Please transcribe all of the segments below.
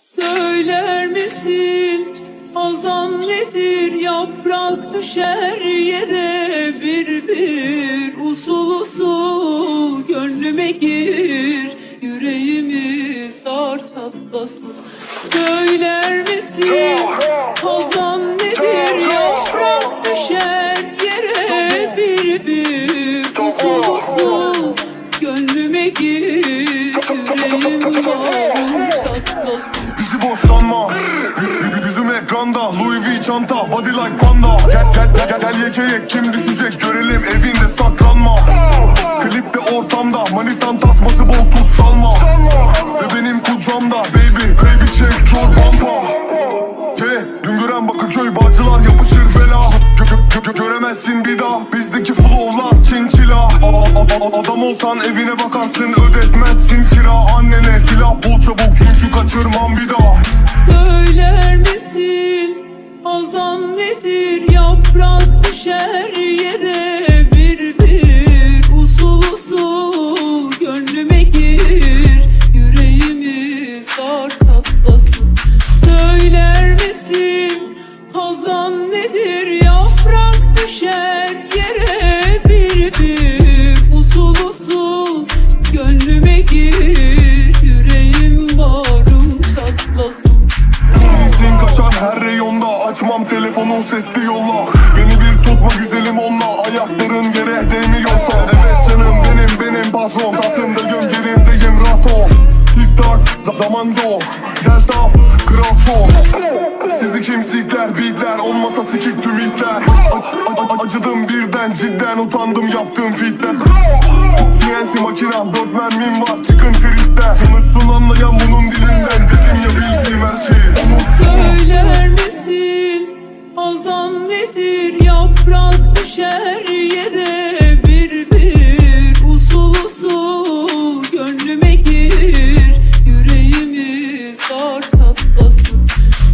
Söyler misin? Hazan nedir? Yaprak düşer yere. Bir bir usul usul gönlüme gir. Yüreğimi sar çatlasın Söyler misin? Hazan nedir? Yaprak düşer yere. Bir bir usul usul gönlüme gir. Yüreğim bağrım çatlasın Boş sanma Yüzüm ekranda Louis V çanta Body like panda Gel gel gel gel, gel yekeye Kim düşecek görelim evinde saklanma. Klipte ortamda Manitan tasması bol tut salma. Ve benim kucağımda Baby baby shake çor pampa Ke Güngören Bakırköy Bağcılar yapışır bela. Gö gö gö göremezsin bir daha Bizdeki flowlar çinçila Adam olsan evine bakarsın ödetmezsin kira. Annene silah bul çabuk kaçırmam bir daha. Söyler misin? Hazan nedir? Yaprak düşer yere. Bir bir usul usul gönlüme gir. Yüreğimi sar katlasın Söyler misin? Hazan telefonu sesli yolla Beni bir tutma güzelim onunla Ayakların yere değmiyorsa. Evet canım benim benim patron. Tatlındayım yerindeyim rahat ol. Tik tak za- zaman yok. Gel tap kral çok. Sizi kimsikler beatler Olmasa sikik tüm itler. A- a- a- Acıdım birden cidden utandım yaptığım fitler. CNC makinem dört mermim var Toprak düşer yere bir bir. Usul usul gönlüme gir Yüreğimi sar tatlasın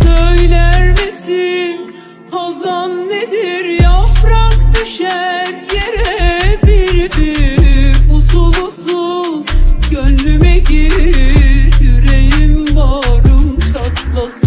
Söyler misin hazan nedir? Yaprak düşer yere bir bir. Usul usul gönlüme gir Yüreğim bağrım çatlasın